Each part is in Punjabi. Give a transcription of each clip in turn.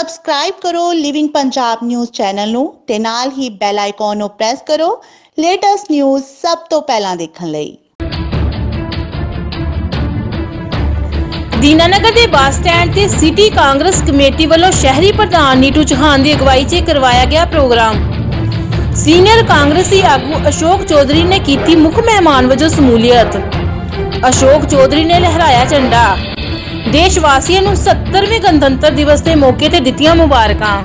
ਸਬਸਕ੍ਰਾਈਬ ਕਰੋ ਲਿਵਿੰਗ ਪੰਜਾਬ ਨਿਊਜ਼ ਚੈਨਲ ਨੂੰ ਤੇ ਨਾਲ ਹੀ ਬੈਲ ਆਈਕਨ ਨੂੰ ਪ੍ਰੈਸ ਕਰੋ ਲੇਟੈਸਟ ਨਿਊਜ਼ ਸਭ ਤੋਂ ਪਹਿਲਾਂ ਦੇਖਣ ਲਈ। ਦੀਨਾਨਗਰ ਦੇ ਬੱਸ ਸਟੈਂਡ ਤੇ ਸਿਟੀ ਕਾਂਗਰਸ ਕਮੇਟੀ ਵੱਲੋਂ ਸ਼ਹਿਰੀ ਪ੍ਰਧਾਨ ਨੀਟੂ ਚੌਹਾਨ ਦੀ ਅਗਵਾਈ 'ਚ ਕਰਵਾਇਆ ਗਿਆ ਪ੍ਰੋਗਰਾਮ। ਸੀਨੀਅਰ ਕਾਂਗਰਸੀ ਆਗੂ ਅਸ਼ੋਕ ਚੌਧਰੀ ਨੇ ਕੀਤੀ ਮੁੱਖ ਮਹਿਮਾਨ ਵਜੋਂ ਸਮੂਲੀਅਤ। ਅਸ਼ੋਕ ਚੌਧਰੀ ਨੇ ਲਹਿਰਾਇਆ ਝੰਡਾ। ਦੇਸ਼ ਵਾਸੀਆਂ ਨੂੰ 70ਵੇਂ ਗਣਤੰਤਰ ਦਿਵਸ ਦੇ ਮੌਕੇ ਤੇ ਦਿੱਤੀਆਂ ਮੁਬਾਰਕਾਂ।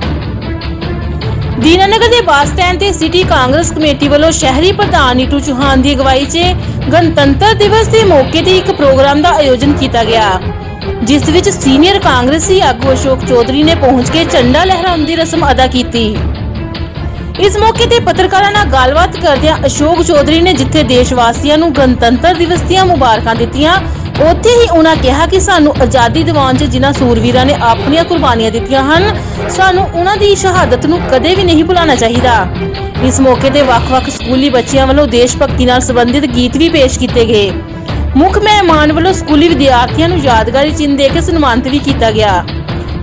ਦੀਨਾਨਗਰ ਦੇ ਬੱਸ ਸਟੈਂਡ ਤੇ ਸਿਟੀ ਕਾਂਗਰਸ ਕਮੇਟੀ ਵੱਲੋਂ ਸ਼ਹਿਰੀ ਪ੍ਰਧਾਨ ਨੀਟੂ ਚੌਹਾਨ ਦੀ ਅਗਵਾਈ 'ਚ ਗਣਤੰਤਰ ਦਿਵਸ ਦੇ ਮੌਕੇ ਤੇ ਇੱਕ ਪ੍ਰੋਗਰਾਮ ਦਾ ਆਯੋਜਨ ਕੀਤਾ ਗਿਆ, ਜਿਸ ਵਿੱਚ ਸੀਨੀਅਰ ਕਾਂਗਰਸੀ ਆਗੂ ਅਸ਼ੋਕ ਚੌਧਰੀ ਨੇ ਪਹੁੰਚ ਕੇ ਝੰਡਾ ਲਹਿਰਾਉਣ ਦੀ ਰਸਮ ਅਦਾ ਕੀਤੀ। ਇਸ ਮੌਕੇ ਤੇ ਪੱਤਰਕਾਰਾਂ ਨਾਲ ਗੱਲਬਾਤ ਕਰਦਿਆਂ ਅਸ਼ੋਕ ਚੌਧਰੀ ਨੇ ਜਿੱਥੇ ਦੇਸ਼ ਵਾਸੀਆਂ ਨੂੰ ਗਣਤੰਤਰ ਦਿਵਸ ਦੀਆਂ ਮੁਬਾਰਕਾਂ ਦਿੱਤੀਆਂ ਉੱਥੇ ਹੀ ਉਹਨਾਂ ਕਿਹਾ ਕਿ ਸਾਨੂੰ ਆਜ਼ਾਦੀ ਦਿਵਾਉਣ 'ਚ ਜਿਨ੍ਹਾਂ ਸੂਰਵੀਰਾਂ ਨੇ ਆਪਣੀਆਂ ਕੁਰਬਾਨੀਆਂ ਦਿੱਤੀਆਂ ਹਨ, ਸਾਨੂੰ ਉਹਨਾਂ ਦੀ ਸ਼ਹਾਦਤ ਨੂੰ ਕਦੇ ਵੀ ਨਹੀਂ ਭੁਲਾਉਣਾ ਚਾਹੀਦਾ। ਇਸ ਮੌਕੇ ਤੇ ਵੱਖ-ਵੱਖ ਸਕੂਲੀ ਬੱਚਿਆਂ ਵੱਲੋਂ ਦੇਸ਼ ਭਗਤੀ ਨਾਲ ਸੰਬੰਧਿਤ ਗੀਤ ਵੀ ਪੇਸ਼ ਕੀਤੇ ਗਏ। ਮੁੱਖ ਮਹਿਮਾਨ ਵੱਲੋਂ ਸਕੂਲੀ ਵਿਦਿਆਰਥੀਆਂ ਨੂੰ ਯਾਦਗਾਰੀ ਚਿੰਨ੍ਹ ਦੇ ਕੇ ਸਨਮਾਨਿਤ ਵੀ ਕੀਤਾ ਗਿਆ।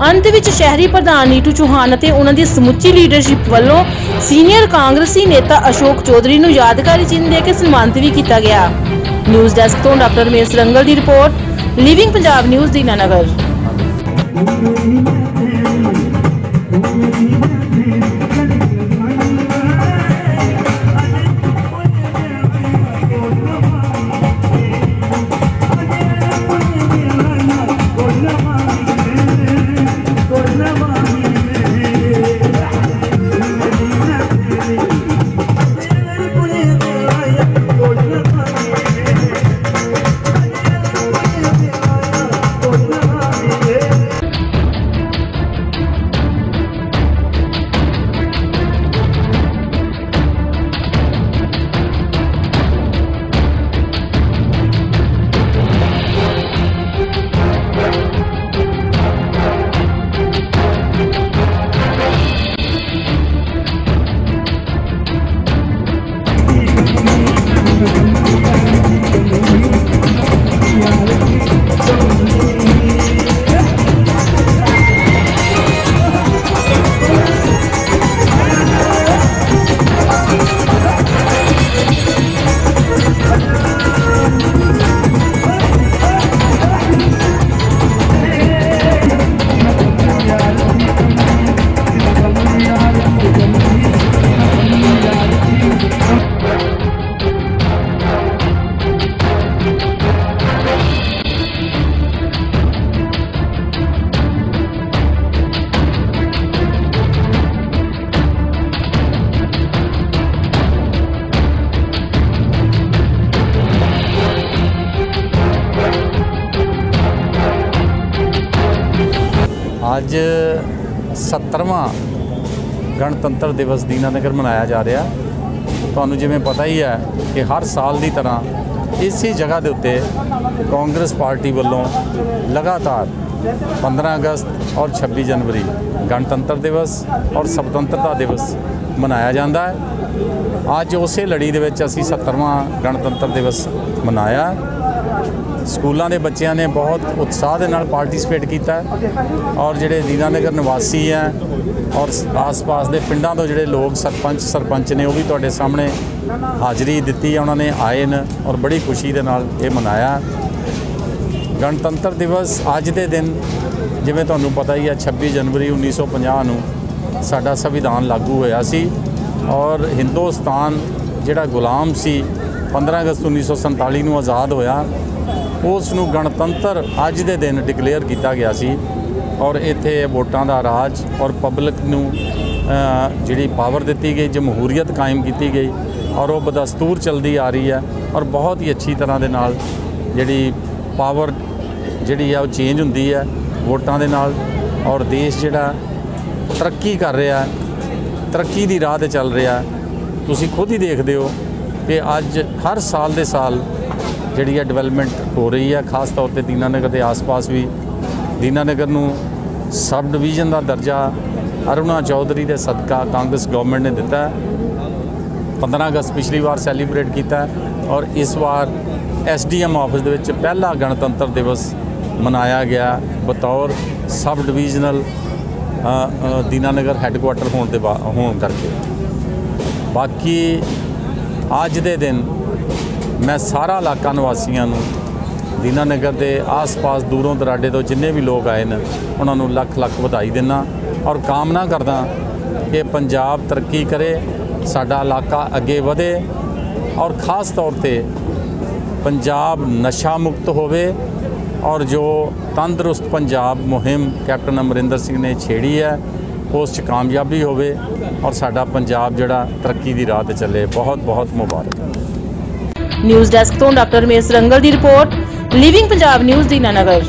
ਅੰਤ ਵਿੱਚ ਸ਼ਹਿਰੀ ਪ੍ਰਧਾਨ ਨੀਟੂ ਚੌਹਾਨ ਅਤੇ ਉਹਨਾਂ ਦੀ ਸਮੁੱਚੀ ਲੀਡਰਸ਼ਿਪ ਵੱਲੋਂ ਸੀਨੀਅਰ ਕਾਂਗਰਸੀ ਨੇਤਾ ਅਸ਼ੋਕ ਚੌਧਰੀ ਨੂੰ ਯਾਦਗਾਰੀ ਚਿੰਨ੍ਹ ਦੇ ਕੇ ਸਨਮਾਨਿਤ ਵੀ ਕੀਤਾ ਗਿਆ। ਨਿਊਜ਼ ਡੈਸਕ ਤੋਂ ਡਾਕਟਰ ਰਮੇਸ਼ ਰੰਗਲ ਦੀ report living Punjab news Dinanagar ਅੱਜ 70ਵਾਂ ਗਣਤੰਤਰ ਦਿਵਸ ਦੀਨਾਨਗਰ ਮਨਾਇਆ ਜਾ ਰਿਹਾ। ਤੁਹਾਨੂੰ ਜਿਵੇਂ ਪਤਾ ਹੀ ਹੈ ਕਿ ਹਰ ਸਾਲ ਦੀ ਤਰ੍ਹਾਂ ਇਸੇ ਜਗ੍ਹਾ ਦੇ ਉੱਤੇ ਕਾਂਗਰਸ ਪਾਰਟੀ ਵੱਲੋਂ ਲਗਾਤਾਰ 15 ਅਗਸਤ ਔਰ 26 ਜਨਵਰੀ ਗਣਤੰਤਰ ਦਿਵਸ ਔਰ ਸੁਤੰਤਰਤਾ ਦਿਵਸ ਮਨਾਇਆ ਜਾਂਦਾ ਹੈ। ਅੱਜ ਉਸੇ ਲੜੀ ਦੇ ਵਿੱਚ ਅਸੀਂ 70ਵਾਂ ਗਣਤੰਤਰ ਦਿਵਸ ਮਨਾਇਆ। ਸਕੂਲਾਂ ਦੇ ਬੱਚਿਆਂ ਨੇ ਬਹੁਤ ਉਤਸ਼ਾਹ ਦੇ ਨਾਲ ਪਾਰਟਿਸਿਪੇਟ ਕੀਤਾ ਔਰ ਜਿਹੜੇ ਦੀਨਾਨਗਰ ਨਿਵਾਸੀ ਹੈ ਔਰ ਆਸ-ਪਾਸ ਦੇ ਪਿੰਡਾਂ ਤੋਂ ਜਿਹੜੇ ਲੋਕ ਸਰਪੰਚ ਸਰਪੰਚ ਨੇ ਉਹ ਵੀ ਤੁਹਾਡੇ ਸਾਹਮਣੇ ਹਾਜ਼ਰੀ ਦਿੱਤੀ ਹੈ, ਉਹਨਾਂ ਨੇ ਆਏ ਨੇ ਔਰ ਬੜੀ ਖੁਸ਼ੀ ਦੇ ਨਾਲ ਇਹ ਮਨਾਇਆ। ਗਣਤੰਤਰ ਦਿਵਸ ਅੱਜ ਦੇ ਦਿਨ, ਜਿਵੇਂ ਤੁਹਾਨੂੰ ਪਤਾ ਹੀ ਹੈ 26 ਜਨਵਰੀ 1950 ਨੂੰ ਸਾਡਾ ਸੰਵਿਧਾਨ ਲਾਗੂ ਹੋਇਆ ਸੀ ਔਰ ਹਿੰਦੁਸਤਾਨ ਜਿਹੜਾ ਗੁਲਾਮ ਸੀ 15 ਅਗਸਤ 1947 ਨੂੰ ਆਜ਼ਾਦ ਹੋਇਆ। ਉਸ ਨੂੰ ਗਣਤੰਤਰ ਅੱਜ ਦੇ ਦਿਨ ਡਿਕਲੇਅਰ ਕੀਤਾ ਗਿਆ ਸੀ ਔਰ ਇੱਥੇ ਵੋਟਾਂ ਦਾ ਰਾਜ ਔਰ ਪਬਲਿਕ ਨੂੰ ਜਿਹੜੀ ਪਾਵਰ ਦਿੱਤੀ ਗਈ, ਜਮਹੂਰੀਅਤ ਕਾਇਮ ਕੀਤੀ ਗਈ ਔਰ ਉਹ ਬਦਸਤੂਰ ਚਲਦੀ ਆ ਰਹੀ ਹੈ ਔਰ ਬਹੁਤ ਹੀ ਅੱਛੀ ਤਰ੍ਹਾਂ ਦੇ ਨਾਲ ਜਿਹੜੀ ਪਾਵਰ ਜਿਹੜੀ ਆ ਉਹ ਚੇਂਜ ਹੁੰਦੀ ਹੈ ਵੋਟਾਂ ਦੇ ਨਾਲ ਔਰ ਦੇਸ਼ ਜਿਹੜਾ ਤਰੱਕੀ ਕਰ ਰਿਹਾ, ਤਰੱਕੀ ਦੀ ਰਾਹ ਤੇ ਚੱਲ ਰਿਹਾ। ਤੁਸੀਂ ਖੁਦ ਹੀ ਦੇਖਦੇ ਹੋ ਕਿ ਅੱਜ ਹਰ ਸਾਲ ਦੇ ਸਾਲ ਜਿਹੜੀ ਹੈ ਡਿਵੈਲਪਮੈਂਟ ਹੋ ਰਹੀ ਹੈ। ਖਾਸ ਤੌਰ ਤੇ ਦੀਨਾਨਗਰ ਦੇ ਆਸ-ਪਾਸ ਵੀ। ਦੀਨਾਨਗਰ ਨੂੰ ਸਬ ਡਿਵੀਜ਼ਨ ਦਾ ਦਰਜਾ ਅਰੁਣਾ ਚੌਧਰੀ ਦੇ ਸਦਕਾ ਕਾਂਗਰਸ ਗਵਰਨਮੈਂਟ ਨੇ ਦਿੱਤਾ ਹੈ। 15 ਅਗਸਤ ਪਿਛਲੀ ਵਾਰ ਸੈਲੀਬ੍ਰੇਟ ਕੀਤਾ ਔਰ ਇਸ ਵਾਰ ਐਸਡੀਐਮ ਆਫਿਸ ਦੇ ਵਿੱਚ ਪਹਿਲਾ ਗਣਤੰਤਰ ਦਿਵਸ ਮਨਾਇਆ ਗਿਆ ਬਤੌਰ ਸਬ ਡਿਵੀਜ਼ਨਲ ਦੀਨਾਨਗਰ ਹੈੱਡਕੁਆਟਰ ਹੋਣ ਦੇ ਬਾ- ਹੋਣ ਕਰਕੇ। ਬਾਕੀ ਅੱਜ ਦੇ ਦਿਨ ਮੈਂ ਸਾਰਾ ਇਲਾਕਾ ਨਿਵਾਸੀਆਂ ਨੂੰ ਦੀਨਾਨਗਰ ਦੇ ਆਸ-ਪਾਸ ਦੂਰੋਂ ਦਰਾਡੇ ਤੋਂ ਜਿੰਨੇ ਵੀ ਲੋਕ ਆਏ ਨੇ, ਉਹਨਾਂ ਨੂੰ ਲੱਖ ਲੱਖ ਵਧਾਈ ਦਿੰਦਾ ਔਰ ਕਾਮਨਾ ਕਰਦਾ ਕਿ ਪੰਜਾਬ ਤਰੱਕੀ ਕਰੇ, ਸਾਡਾ ਇਲਾਕਾ ਅੱਗੇ ਵਧੇ ਔਰ ਖਾਸ ਤੌਰ ਤੇ ਪੰਜਾਬ ਨਸ਼ਾ ਮੁਕਤ ਹੋਵੇ ਔਰ ਜੋ ਤੰਦਰੁਸਤ ਪੰਜਾਬ ਮੁਹਿੰਮ ਕੈਪਟਨ ਅਮਰਿੰਦਰ ਸਿੰਘ ਨੇ ਛੇੜੀ ਹੈ ਉਸ 'ਚ ਕਾਮਯਾਬੀ ਹੋਵੇ ਔਰ ਸਾਡਾ ਪੰਜਾਬ ਜਿਹੜਾ ਤਰੱਕੀ ਦੀ ਰਾਹ ਤੇ ਚੱਲੇ। ਬਹੁਤ ਬਹੁਤ ਮੁਬਾਰਕ। ਨਿਊਜ਼ ਡੈਸਕ ਤੋਂ ਡਾਕਟਰ ਮੇਸ ਰੰਗਲ ਦੀ report living Punjab news Dinanagar.